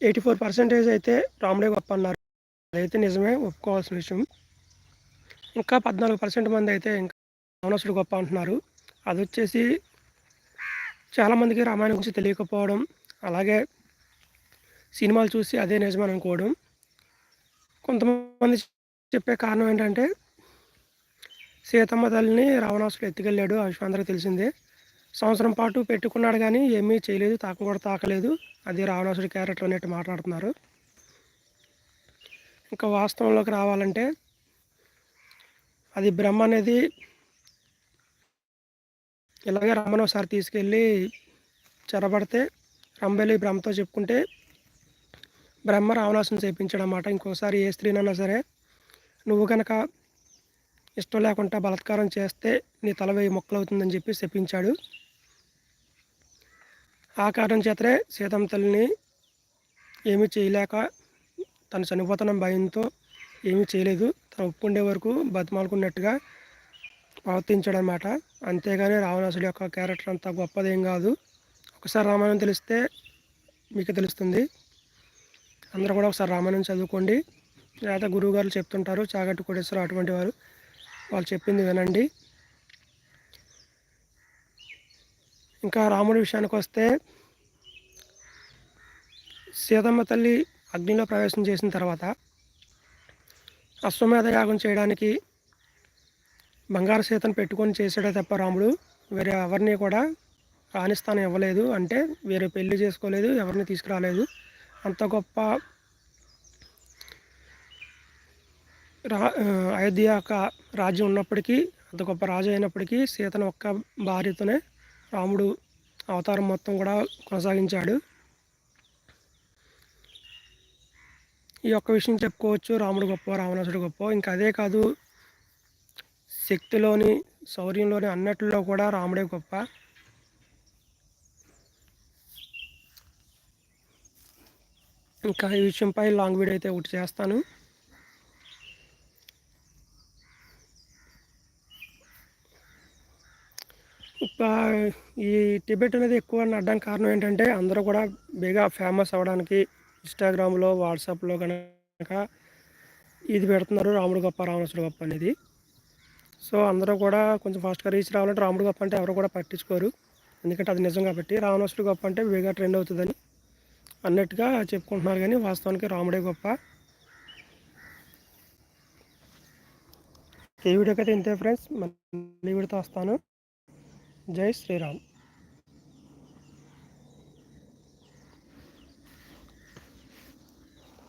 Eighty four percentage అయితే రాముడే గొప్ప అన్నారు అదైతే నిజమే ఒప్పుకోవాల్సిన విషయం. ఇంకా పద్నాలుగు పర్సెంట్ మంది అయితే ఇంకా రావణాసుడు గొప్ప అంటున్నారు. అది వచ్చేసి చాలామందికి రామాయణం గురించి తెలియకపోవడం అలాగే సినిమాలు చూసి అదే నిజమని అనుకోవడం. కొంతమంది చెప్పే కారణం ఏంటంటే సీతమ్మ తల్లిని రావణాసుడు ఎత్తుకెళ్ళాడు ఆ విషయం అందరికీ తెలిసిందే. సంవత్సరం పాటు పెట్టుకున్నాడు కానీ ఏమీ చేయలేదు తాక కూడా తాకలేదు. అది రావణాసుడి క్యారెక్టర్ అనేట్టు మాట్లాడుతున్నారు. ఇంకా వాస్తవంలోకి రావాలంటే అది బ్రహ్మ అనేది ఇలాగే రమ్మను ఒకసారి తీసుకెళ్ళి చెరబడితే రంబెలి బ్రహ్మతో చెప్పుకుంటే బ్రహ్మ రావణాసుని చేయించాడు అన్నమాట ఇంకోసారి ఏ స్త్రీనైనా సరే నువ్వు కనుక ఇష్టం లేకుండా బలత్కారం చేస్తే నీ తల వేయి మొక్కలవుతుందని చెప్పి చెప్పించాడు. ఆ కారణం చేతనే సీతమ్మ తల్లిని ఏమీ చేయలేక తను చనిపోతున్న భయంతో ఏమీ చేయలేదు. తను ఒప్పుకుండే వరకు బతిమాలుకున్నట్టుగా ప్రవర్తించాడనమాట అంతేగాని రావణాసుడి యొక్క క్యారెక్టర్ అంత గొప్పదేం కాదు. ఒకసారి రామాయణం తెలిస్తే మీకు తెలుస్తుంది. అందరూ కూడా ఒకసారి రామాయణం చదువుకోండి. లేదా గురువు గారు చెప్తుంటారు చాగట్టు కోటేశ్వర అటువంటి వారు. వాళ్ళు చెప్పింది వినండి. ఇంకా రాముడి విషయానికి వస్తే సీతమ్మ తల్లి అగ్నిలో ప్రవేశం చేసిన తర్వాత అశ్వమేధ యాగం చేయడానికి బంగారు సీతను పెట్టుకొని చేసాడే తప్ప రాముడు వేరే ఎవరిని కూడా రాణిస్థానం ఇవ్వలేదు. అంటే వేరే పెళ్ళి చేసుకోలేదు ఎవరిని తీసుకురాలేదు. అంత గొప్ప రా అయోధ్య యొక్క రాజ్యం ఉన్నప్పటికీ అంత గొప్ప రాజు అయినప్పటికీ సీతను ఒక్క భార్యతోనే రాముడు అవతారం మొత్తం కూడా కొనసాగించాడు. ఈ యొక్క విషయం చెప్పుకోవచ్చు. రాముడు గొప్ప రావణాసుడు గొప్ప. ఇంకా అదే కాదు శక్తిలోని శౌర్యంలోని అన్నట్లో కూడా రాముడే గొప్ప. ఇంకా ఈ విషయంపై లాంగ్ వీడియో అయితే ఒకటి చేస్తాను. ఈ టిబెట్ అనేది ఎక్కువ అడ్డానికి కారణం ఏంటంటే అందరూ కూడా బేగా ఫేమస్ అవ్వడానికి ఇన్స్టాగ్రామ్లో వాట్సాప్లో కనుక ఇది పెడుతున్నారు రాముడు గొప్ప రావణాసుడు గొప్ప అనేది. సో అందరూ కూడా కొంచెం ఫాస్ట్గా రీచ్ రావాలంటే రాముడు గొప్ప అంటే ఎవరు కూడా పట్టించుకోరు. ఎందుకంటే అది నిజం కాబట్టి రావణాసుడు గొప్ప అంటే బేగా ట్రెండ్ అవుతుందని అన్నట్టుగా చెప్పుకుంటున్నారు కానీ వాస్తవానికి రాముడే గొప్ప. ఈ వీడియోకి అయితే ఇంతే ఫ్రెండ్స్. మళ్ళీ వీడితో వస్తాను. జై శ్రీరామ్.